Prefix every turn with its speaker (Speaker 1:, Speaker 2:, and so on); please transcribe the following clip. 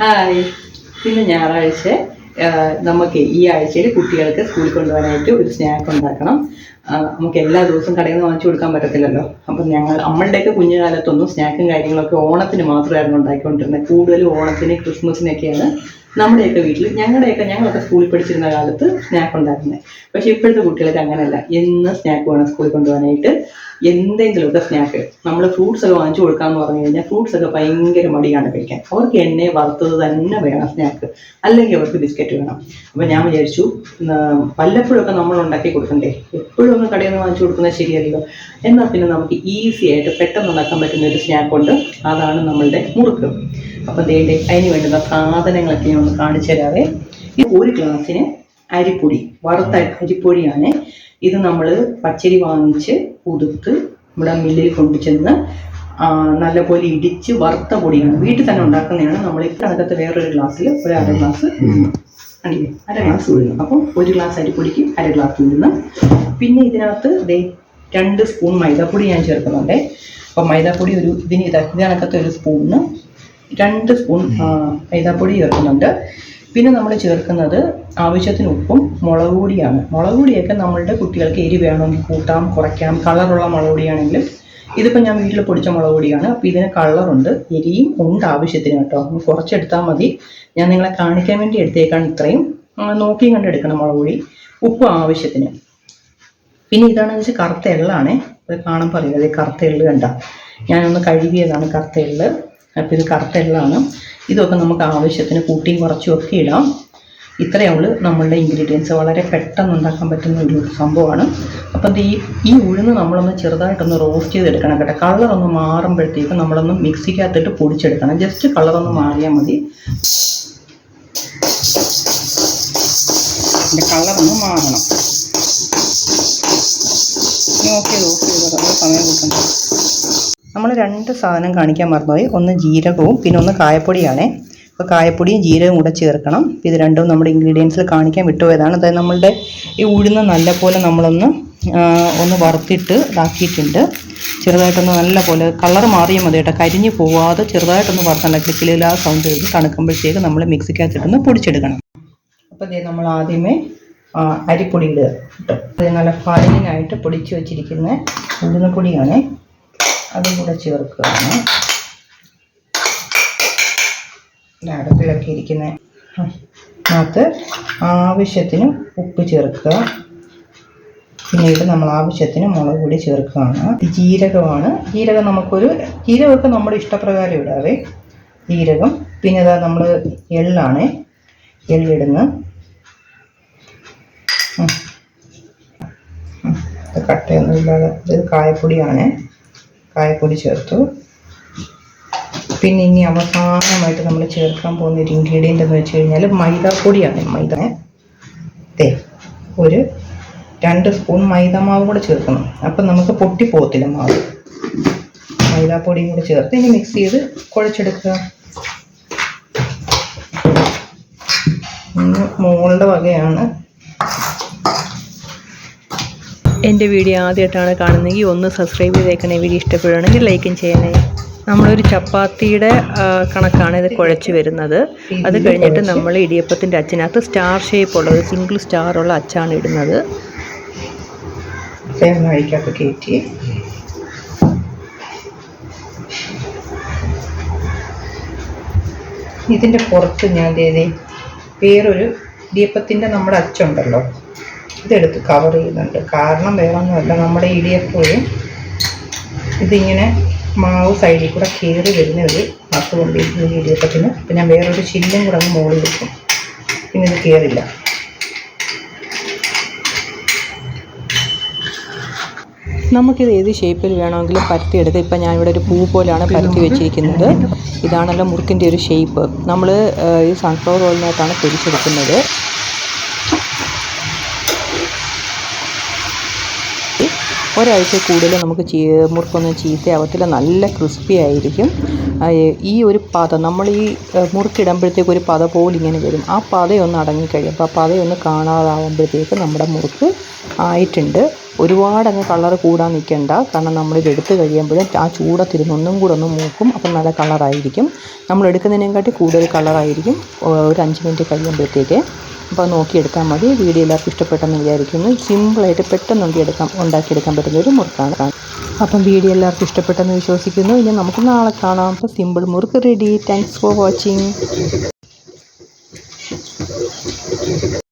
Speaker 1: Hi. ഇന്ന് ഞായറാഴ്ച നമുക്ക് ഈ ആഴ്ചയിൽ കുട്ടികൾക്ക് സ്കൂളിൽ കൊണ്ടുപോകാനായിട്ട് ഒരു സ്നാക്ക് ഉണ്ടാക്കണം. നമുക്ക് എല്ലാ ദിവസവും കടയിൽ നിന്ന് വാങ്ങിച്ചു കൊടുക്കാൻ പറ്റത്തില്ലല്ലോ. അപ്പം ഞങ്ങൾ നമ്മളുടെയൊക്കെ കുഞ്ഞുകാലത്തൊന്നും സ്നാക്കും കാര്യങ്ങളൊക്കെ ഓണത്തിന് മാത്രമായിരുന്നു ഉണ്ടാക്കിക്കൊണ്ടിരുന്നത്. കൂടുതലും ഓണത്തിന് ക്രിസ്മസിനൊക്കെയാണ് നമ്മുടെയൊക്കെ വീട്ടിൽ ഞങ്ങളുടെയൊക്കെ ഞങ്ങളൊക്കെ സ്കൂളിൽ പഠിച്ചിരുന്ന കാലത്ത് സ്നാക്ക് ഉണ്ടായിരുന്നത് പക്ഷെ ഇപ്പോഴത്തെ കുട്ടികൾക്ക് അങ്ങനെയല്ല. എന്ന് സ്നാക്ക് വേണം സ്കൂളിൽ കൊണ്ടുപോകാനായിട്ട്. എന്തെങ്കിലുമൊക്കെ സ്നാക്ക് നമ്മൾ ഫ്രൂട്ട്സ് ഒക്കെ വാങ്ങിച്ചു കൊടുക്കാന്ന് പറഞ്ഞു കഴിഞ്ഞാൽ ഫ്രൂട്ട്സ് ഒക്കെ ഭയങ്കര മടിയാണ് കഴിക്കാൻ. അവർക്ക് എണ്ണയെ വറുത്തത് തന്നെ വേണം സ്നാക്ക് അല്ലെങ്കിൽ അവർക്ക് ബിസ്ക്കറ്റ് വേണം. അപ്പം ഞാൻ വിചാരിച്ചു വല്ലപ്പോഴൊക്കെ നമ്മൾ ഉണ്ടാക്കി കൊടുക്കണ്ടേ? എപ്പോഴും ഒന്ന് കടയിൽ നിന്ന് വാങ്ങിച്ചു കൊടുക്കുന്നത് ശരിയല്ലല്ലോ. എന്നാൽ പിന്നെ നമുക്ക് ഈസി ആയിട്ട് പെട്ടെന്ന് ഉണ്ടാക്കാൻ പറ്റുന്ന ഒരു സ്നാക്ക് ഉണ്ട്. അതാണ് നമ്മളുടെ മുറുക്ക്. അപ്പം ദേണ്ടേ അതിന് വേണ്ടുന്ന സാധനങ്ങളൊക്കെ ഞാൻ ഒന്ന് കാണിച്ചു തരാവേ. ഇത് ഒരു ഗ്ലാസ്സിന് അരിപ്പൊടി വറുത്ത അരിപ്പൊടിയാണ്. ഇത് നമ്മൾ പച്ചരി വാങ്ങിച്ച് കുതിർത്ത് നമ്മുടെ മില്ലിൽ കൊണ്ടുചെന്ന് നല്ലപോലെ ഇടിച്ച് വറുത്ത പൊടിയാണ്. വീട്ടിൽ തന്നെ ഉണ്ടാക്കുന്നതാണ്. നമ്മൾ ഇപ്പം അതിനകത്ത് വേറൊരു ഗ്ലാസ്സിൽ ഒരു അര ഗ്ലാസ് അല്ലേ? അര ഗ്ലാസ് ഉഴുന്ന് അപ്പം ഒരു ഗ്ലാസ് അരിപ്പൊടിക്ക് അര ഗ്ലാസ് ഉഴുന്ന്. പിന്നെ ഇതിനകത്ത് ദേ രണ്ട് സ്പൂൺ മൈദാപ്പൊടി ഞാൻ ചേർക്കുന്നുണ്ട്. അപ്പം മൈദാപ്പൊടി ഒരു ഇതിന് ഇത് ഇതിനകത്തെ ഒരു സ്പൂണിന് രണ്ട് സ്പൂൺ മൈദാപ്പൊടി ചേർക്കുന്നുണ്ട്. പിന്നെ നമ്മൾ ചേർക്കുന്നത് ആവശ്യത്തിന് ഉപ്പും മുളക് പൊടിയാണ്. മുളക് പൊടിയൊക്കെ നമ്മളുടെ കുട്ടികൾക്ക് എരി വേണമെങ്കിൽ കൂട്ടാം കുറയ്ക്കാം. കളറുള്ള മുളക് പൊടിയാണെങ്കിലും ഇതിപ്പോൾ ഞാൻ വീട്ടിൽ പൊടിച്ച മുളക് പൊടിയാണ്. അപ്പോൾ ഇതിന് കളറുണ്ട് എരിയും ഉണ്ട് ആവശ്യത്തിന് കേട്ടോ. കുറച്ചെടുത്താൽ മതി. ഞാൻ നിങ്ങളെ കാണിക്കാൻ വേണ്ടി എടുത്തേക്കാണ് ഇത്രയും. നോക്കിയും കണ്ടെടുക്കണം മുളക് പൊടി. ഉപ്പ് ആവശ്യത്തിന്. പിന്നെ ഇതാണെന്ന് വെച്ചാൽ കറുത്ത എള്ളാണേ. അത് കാണുമ്പോൾ പറയുന്നത് കറുത്ത എള്ള് കണ്ട. ഞാനൊന്ന് കഴുകിയതാണ് കറുത്ത എള്ള്. അപ്പോൾ ഇത് കറുത്ത എള്ളാണ്. ഇതൊക്കെ നമുക്ക് ആവശ്യത്തിന് കൂട്ടിയും കുറച്ചും ഒക്കെ ഇടാം. ഇത്രയേ ഉള്ളൂ നമ്മളുടെ ഇൻഗ്രീഡിയൻസ് വളരെ പെട്ടെന്ന് ഉണ്ടാക്കാൻ പറ്റുന്ന ഒരു സംഭവമാണ്. അപ്പം ഈ ഈ ഉഴുന്ന് നമ്മളൊന്ന് ചെറുതായിട്ടൊന്ന് റോസ്റ്റ് ചെയ്തെടുക്കണം കേട്ടോ. കളറൊന്ന് മാറുമ്പോഴത്തേക്ക് നമ്മളൊന്ന് മിക്സിക്കകത്തിട്ട് പൊടിച്ചെടുക്കണം. ജസ്റ്റ് കളറൊന്ന് മാറിയാൽ മതി. കളറൊന്ന് മാറണം. ഓക്കെ ഓക്കെ സമയം നമ്മൾ രണ്ട് സാധനം കാണിക്കാൻ മറന്നുപോയി. ഒന്ന് ജീരകവും പിന്നെ ഒന്ന് കായപ്പൊടിയാണേ. അപ്പോൾ കായപ്പൊടിയും ജീരകവും കൂടെ ചേർക്കണം. ഇത് രണ്ടും നമ്മുടെ ഇൻഗ്രീഡിയൻസിൽ കാണിക്കാൻ വിട്ടുപോയതാണ്. അതായത് നമ്മളുടെ ഈ ഉഴുന്ന് നല്ലപോലെ നമ്മളൊന്ന് ഒന്ന് വറുത്തിട്ട് ഇതാക്കിയിട്ടുണ്ട്. ചെറുതായിട്ടൊന്ന് നല്ല പോലെ കളർ മാറിയാൽ മതി കേട്ടോ. കരിഞ്ഞു പോവാതെ ചെറുതായിട്ടൊന്ന് വറുത്തുണ്ടാക്കി കിളിയിൽ ആ സൗണ്ട് ചെയ്ത് തണുക്കുമ്പോഴത്തേക്ക് നമ്മൾ മിക്സിക്കകത്തിട്ടൊന്ന് പൊടിച്ചെടുക്കണം. അപ്പോൾ ഇതേ നമ്മൾ ആദ്യമേ അരിപ്പൊടി ഇടുക കേട്ടോ. അതേ നല്ല ഫൈനായിട്ട് പൊടിച്ച് വെച്ചിരിക്കുന്ന ഉഴുന്നപ്പൊടിയാണ് അതും കൂടെ ചേർക്കുകയാണ്. അടുപ്പിലൊക്കെ ഇരിക്കുന്ന അകത്ത് ആവശ്യത്തിന് ഉപ്പ് ചേർക്കുക. പിന്നീട് നമ്മൾ ആവശ്യത്തിന് മുളക് പൊടി ചേർക്കുകയാണ്. ജീരകമാണ്. ജീരകം നമുക്കൊരു ജീരകമൊക്കെ നമ്മുടെ ഇഷ്ടപ്രകാരം ഇടാവേ. ജീരകം. പിന്നെ ഇതാ നമ്മൾ എള്ളാണ്. എള്ളിടുന്ന. കട്ടയൊന്നും ഇല്ലാതെ ഇത് കായപ്പൊടിയാണ്. കായപ്പൊടി ചേർത്തു. പിന്നെ ഇനി അവസാനമായിട്ട് നമ്മൾ ചേർക്കാൻ പോകുന്ന ഒരു ഇൻഗ്രീഡിയന്റ് എന്ന് വെച്ച് കഴിഞ്ഞാൽ മൈദാപ്പൊടിയാണ്. മൈദ തേ ഒരു രണ്ട് സ്പൂൺ മൈദമാവ് കൂടെ ചേർക്കണം. അപ്പം നമുക്ക് പൊട്ടിപ്പോകത്തില്ല മാവ്. മൈദാപ്പൊടിയും കൂടെ ചേർത്ത് ഇനി മിക്സ് ചെയ്ത് കുഴച്ചെടുക്കുക. മോളുടെ വകയാണ്
Speaker 2: എന്റെ വീഡിയോ ആദ്യമായിട്ടാണ് കാണുന്നതെങ്കിൽ ഒന്ന് സബ്സ്ക്രൈബ് ചെയ്തേക്കണേ. വീഡിയോ ഇഷ്ടപ്പെടുകയാണെങ്കിൽ ലൈക്കും ചെയ്യണേ. നമ്മളൊരു ചപ്പാത്തിയുടെ കണക്കാണ് ഇത് കുഴച്ച് വരുന്നത്. അത് കഴിഞ്ഞിട്ട് നമ്മൾ ഇടിയപ്പത്തിന്റെ അച്ചിനകത്ത് സ്റ്റാർ ഷേപ്പ് ഉള്ള ഒരു സിംഗിൾ സ്റ്റാർ ഉള്ള അച്ചാണ് ഇടുന്നത്.
Speaker 1: ഇതിന്റെ പുറത്ത് ഞാൻ വേറൊരു ഇടിയപ്പത്തിന്റെ നമ്മുടെ അച്ചുണ്ടല്ലോ. ഇതെടുത്ത് കവർ ചെയ്യുന്നുണ്ട്. കാരണം വേറൊന്നുമല്ല നമ്മുടെ ഇടിയപ്പോഴും ഇതിങ്ങനെ മാവ് സൈഡിൽ കൂടെ കയറി വരുന്ന ഒരു അസുഖമുണ്ട് ഈ ഇടിയപ്പത്തിന്. അപ്പം ഞാൻ വേറൊരു ചില്ലും കൂടെ അങ്ങ് മുകളിൽ വെക്കും. പിന്നെ ഇത് കയറില്ല
Speaker 2: നമുക്കിത് ഏത് ഷേപ്പിൽ വേണമെങ്കിലും പരത്തിയെടുത്ത് ഇപ്പം ഞാനിവിടെ ഒരു പൂ പോലെയാണ് പരത്തി വെച്ചിരിക്കുന്നത്. ഇതാണല്ലോ മുറുക്കിന്റെ ഒരു ഷേപ്പ് നമ്മൾ ഈ സൺഫ്ലവർ ഓയിലിനകത്താണ് പൊരിച്ചെടുക്കുന്നത്. ഒരാഴ്ച കൂടുതൽ നമുക്ക് ചീ മുറുക്കൊന്നും ചീത്തയാവത്തില്ല. നല്ല ക്രിസ്പി ആയിരിക്കും. ഈ ഒരു പത നമ്മൾ ഈ മുറുക്കിടുമ്പോഴത്തേക്ക് ഒരു പത പോലെ ഇങ്ങനെ വരും. ആ പതയൊന്ന് അടങ്ങിക്കഴിയും അപ്പോൾ ആ പതയൊന്ന് കാണാതാവുമ്പോഴത്തേക്ക് നമ്മുടെ മുറുക്ക് ആയിട്ടുണ്ട്.
Speaker 1: ഒരുപാട് അങ്ങ് കളർ കൂടാൻ നിൽക്കണ്ട. കാരണം നമ്മളിത് എടുത്ത് കഴിയുമ്പോഴും ആ ചൂടത്തിരുന്ന് ഒന്നും കൂടെ ഒന്ന് മൂക്കും അപ്പം നല്ല കളറായിരിക്കും. നമ്മൾ എടുക്കുന്നതിനെക്കാട്ടി കൂടുതൽ കളറായിരിക്കും ഒരു അഞ്ച് മിനിറ്റ് കഴിയുമ്പോഴത്തേക്ക്. അപ്പോൾ നോക്കിയെടുത്താൽ മതി. വീഡിയോ എല്ലാവർക്കും ഇഷ്ടപ്പെട്ടെന്ന് വിചാരിക്കുന്നു. സിമ്പിളായിട്ട് പെട്ടെന്ന് ഉണ്ടാക്കിയെടുക്കാം ഉണ്ടാക്കിയെടുക്കാൻ പറ്റുന്ന ഒരു മുറുക്കാണ്. അപ്പം വീഡിയോ എല്ലാവർക്കും ഇഷ്ടപ്പെട്ടെന്ന് വിശ്വസിക്കുന്നു. ഇനി നമുക്ക് നാളെ കാണാം. അപ്പോൾ simple murukku ready. Thanks for watching